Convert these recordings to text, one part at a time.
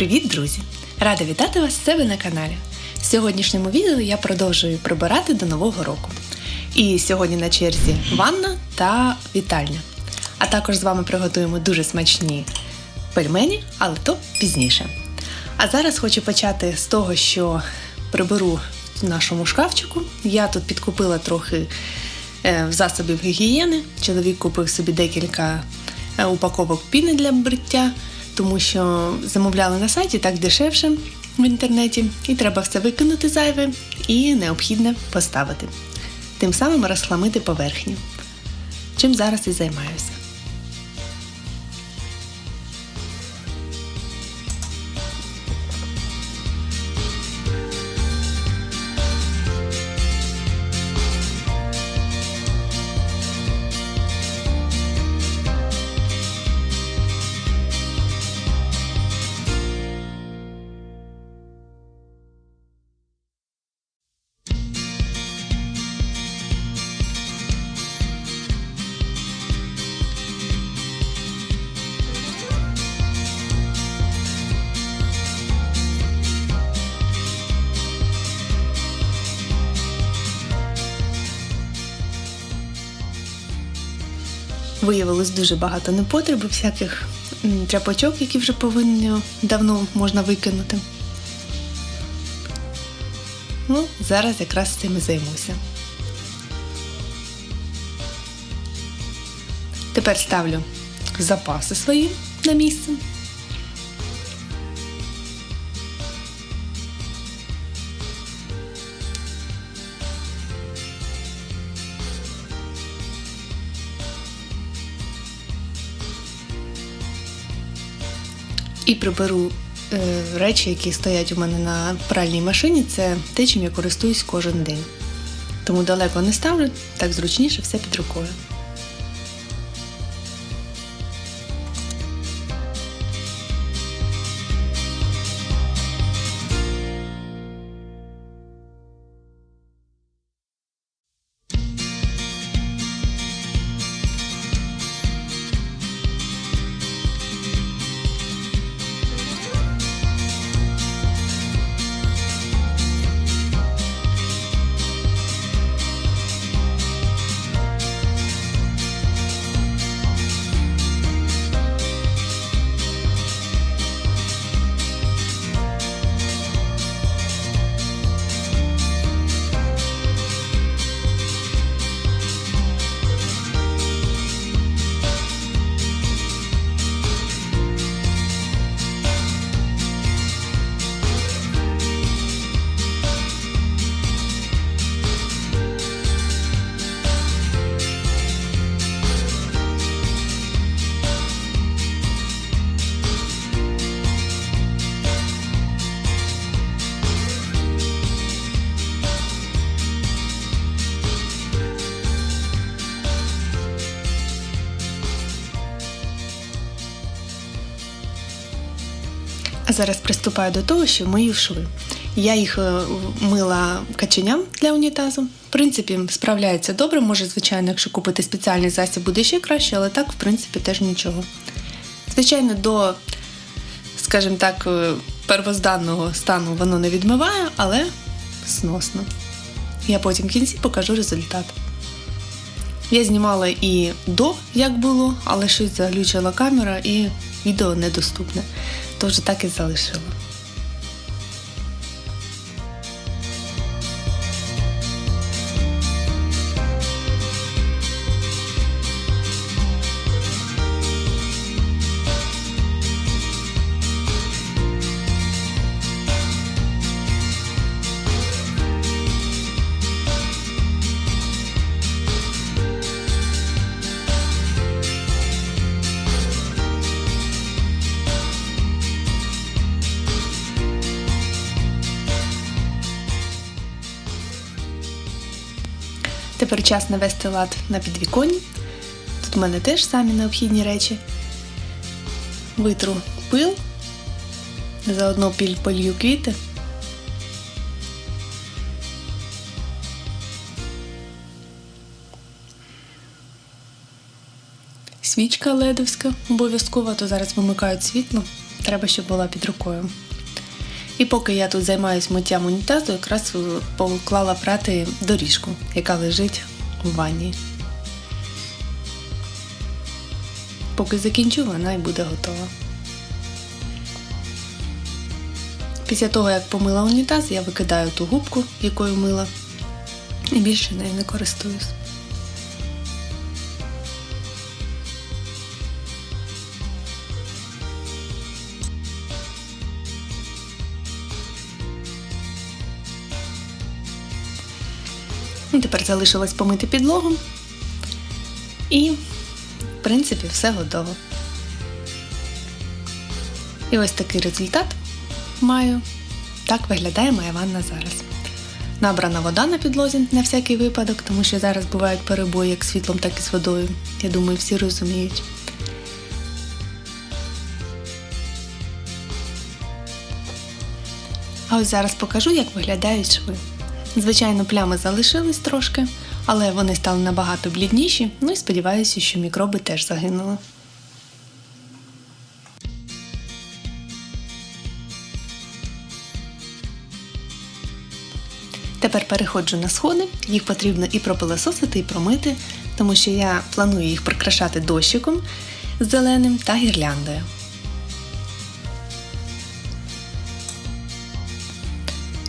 Привіт, друзі! Рада вітати вас в себе на каналі. В сьогоднішньому відео я продовжую прибирати до Нового року. І сьогодні на черзі ванна та вітальня. А також з вами приготуємо дуже смачні пельмені, але то пізніше. А зараз хочу почати з того, що приберу в нашому шкафчику. Я тут підкупила трохи е, засобів гігієни. Чоловік купив собі декілька е, упаковок піни для бриття, тому що замовляли на сайті так дешевше в інтернеті, і треба все викинути зайве і необхідне поставити. Тим самим розхламити поверхню. Чим зараз і займаюся. Виявилось дуже багато непотребу, всяких тряпочок, які вже повинні давно можна викинути. Ну, зараз якраз цим і займуся. Тепер ставлю запаси свої на місце. І приберу е, речі, які стоять у мене на пральній машині. Це те, чим я користуюсь кожен день. Тому далеко не ставлю, так зручніше все під рукою. А зараз приступаю до того, що мию шви. Я їх е, мила каченям для унітазу. В принципі, справляється добре. Може, звичайно, якщо купити спеціальний засіб, буде ще краще, але так, в принципі, теж нічого. Звичайно, до, скажімо так, е, первозданного стану воно не відмиває, але сносно. Я потім в кінці покажу результат. Я знімала і до, як було, але щось заглючила камера і відео недоступне. Тож так і залишила. Тепер час навести лад на підвіконні. Тут у мене теж самі необхідні речі. Витру пил, заодно піль полью квіти. Свічка ледовська обов'язково, то зараз вимикають світло, треба, щоб була під рукою. І поки я тут займаюся миттям унітазу, якраз поклала прати доріжку, яка лежить у ванні. Поки закінчу, вона і буде готова. Після того, як помила унітаз, я викидаю ту губку, якою мила, і більше нею не користуюсь. Тепер залишилось помити підлогу. І, в принципі, все готово. І ось такий результат маю. Так виглядає моя ванна зараз. Набрана вода на підлозі на всякий випадок, тому що зараз бувають перебої як світлом, так і з водою. Я думаю, всі розуміють. А ось зараз покажу, як виглядають шви. Звичайно, плями залишились трошки, але вони стали набагато блідніші, ну і сподіваюся, що мікроби теж загинули. Тепер переходжу на сходи, їх потрібно і пропилососити, і промити, тому що я планую їх прикрашати дощиком зеленим та гірляндою.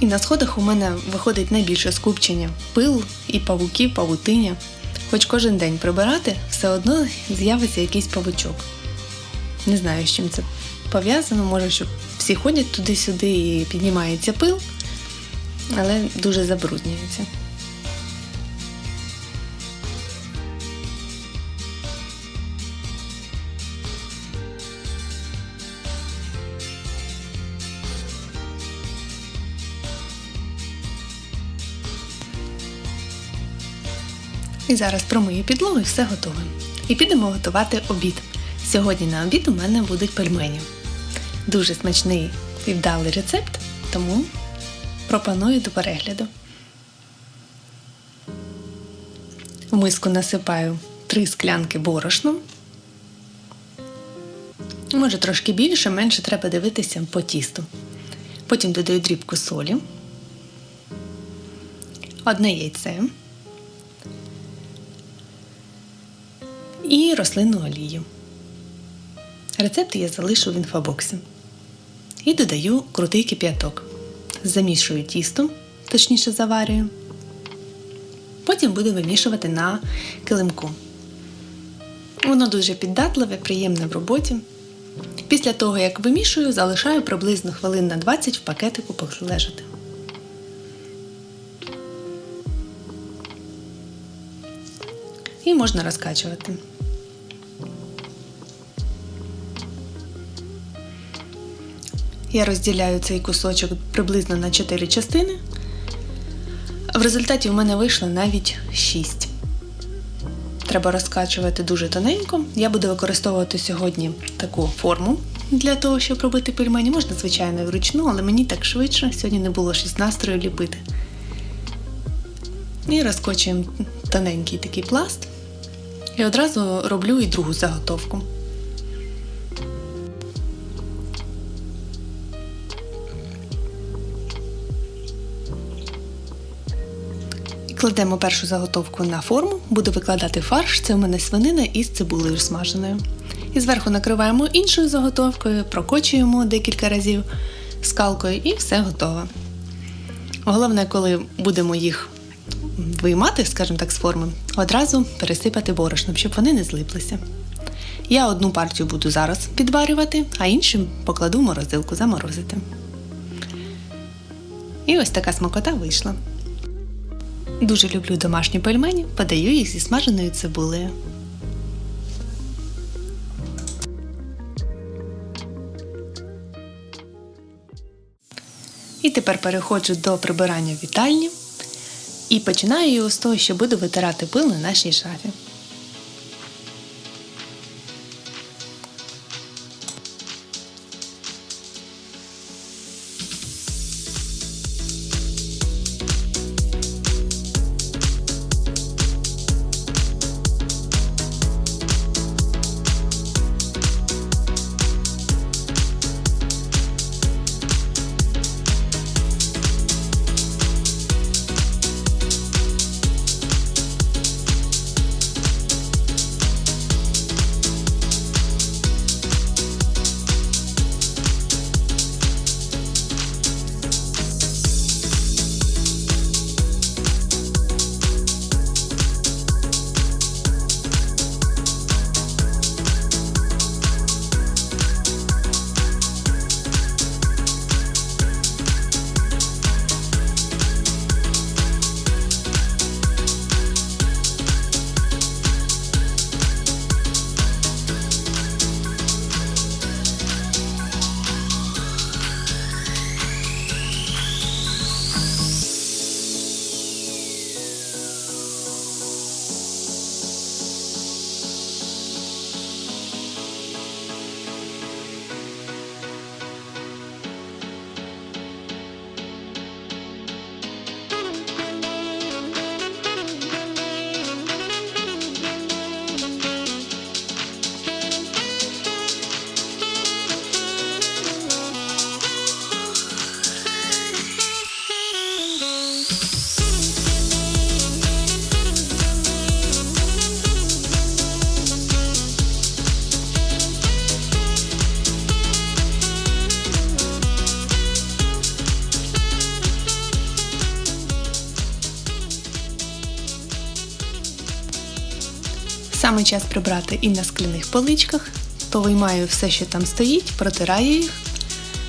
І на сходах у мене виходить найбільше скупчення пил і павуків, павутиня. Хоч кожен день прибирати, все одно з'явиться якийсь павучок. Не знаю, з чим це пов'язано, може, що всі ходять туди-сюди і піднімається пил, але дуже забруднюється. І зараз промию підлогу і все готове. І підемо готувати обід. Сьогодні на обід у мене будуть пельмені. Дуже смачний і вдалий рецепт, тому пропоную до перегляду. В миску насипаю 3 склянки борошну. Може трошки більше, менше треба дивитися по тісту. Потім додаю дрібку солі, одне яйце. І рослинну олію. Рецепт я залишу в інфобоксі. І додаю крутий кип'яток. Замішую тісто, точніше заварюю. Потім буду вимішувати на килимку. Воно дуже піддатливе, приємне в роботі. Після того, як вимішую, залишаю приблизно хвилин на 20 в пакетику полежати. І можна розкачувати. Я розділяю цей кусочок приблизно на 4 частини. В результаті у мене вийшло навіть 6. Треба розкачувати дуже тоненько. Я буду використовувати сьогодні таку форму для того, щоб робити пельмені. Можна, звичайно, вручну, але мені так швидше. Сьогодні не було 6 настрою ліпити. І розкочуємо тоненький такий пласт. І одразу роблю і другу заготовку. Кладемо першу заготовку на форму, буду викладати фарш, це у мене свинина із цибулею смаженою. І зверху накриваємо іншою заготовкою, прокочуємо декілька разів скалкою і все готово. Головне, коли будемо їх виймати, скажімо так, з форми, одразу пересипати борошном, щоб вони не злиплися. Я одну партію буду зараз підварювати, а іншим покладу в морозилку заморозити. І ось така смакота вийшла. Дуже люблю домашні пельмені, подаю їх зі смаженою цибулею. І тепер переходжу до прибирання вітальні і починаю його з того, що буду витирати пил на нашій шафі. Саме час прибрати і на скляних поличках, то виймаю все, що там стоїть, протираю їх.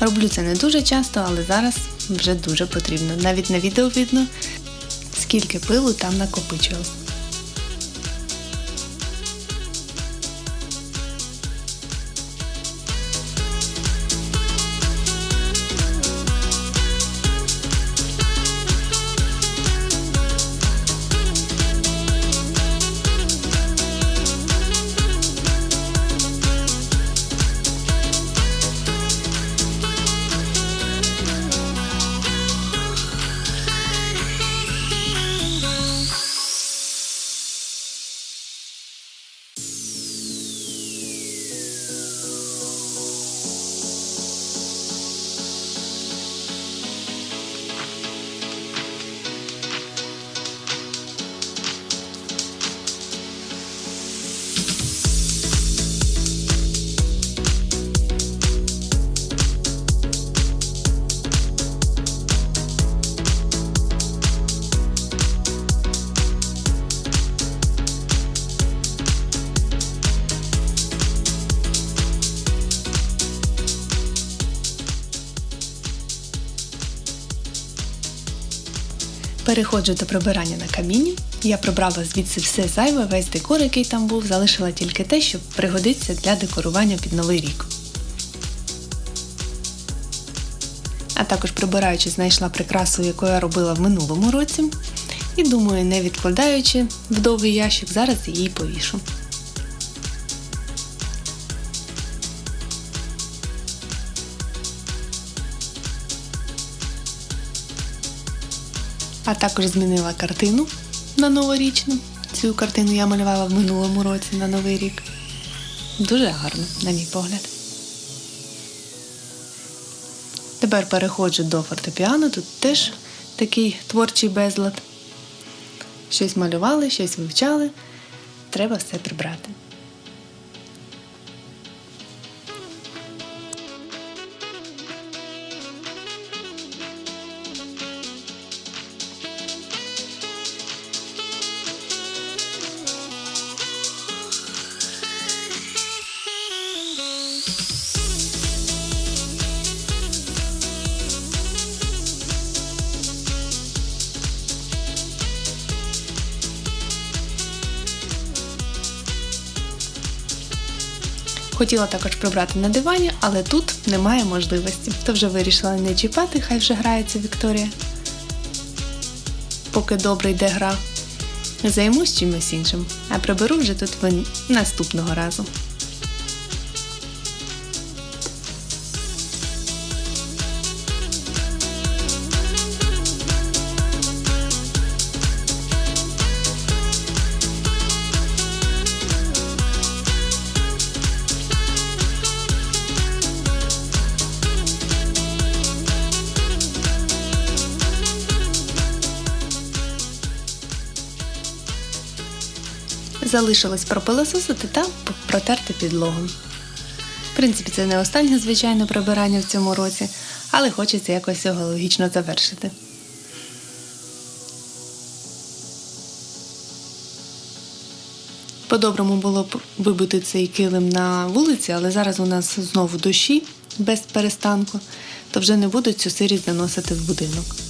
Роблю це не дуже часто, але зараз вже дуже потрібно. Навіть на відео видно, скільки пилу там накопичилось. Переходжу до прибирання на каміні. Я прибрала звідси все зайве, весь декор, який там був, залишила тільки те, що пригодиться для декорування під новий рік. А також прибираючи, знайшла прикрасу, яку я робила в минулому році. І думаю, не відкладаючи в довгий ящик, зараз її повішу. А також змінила картину на новорічну. Цю картину я малювала в минулому році на Новий рік. Дуже гарно, на мій погляд. Тепер переходжу до фортепіано. Тут теж такий творчий безлад. Щось малювали, щось вивчали. Треба все прибрати. Хотіла також прибрати на дивані, але тут немає можливості. То вже вирішила не чіпати, хай вже грається Вікторія. Поки добре йде гра. Займусь чимось іншим, а приберу вже тут наступного разу. Залишилось пропилососити та протерти підлогу. В принципі, це не останнє звичайне прибирання в цьому році, але хочеться якось його логічно завершити. По-доброму було б вибити цей килим на вулиці, але зараз у нас знову дощі без перестанку, то вже не буду цю сирість заносити в будинок.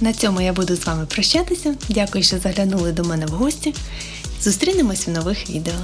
На цьому я буду з вами прощатися. Дякую, що заглянули до мене в гості. Зустрінемось в нових відео.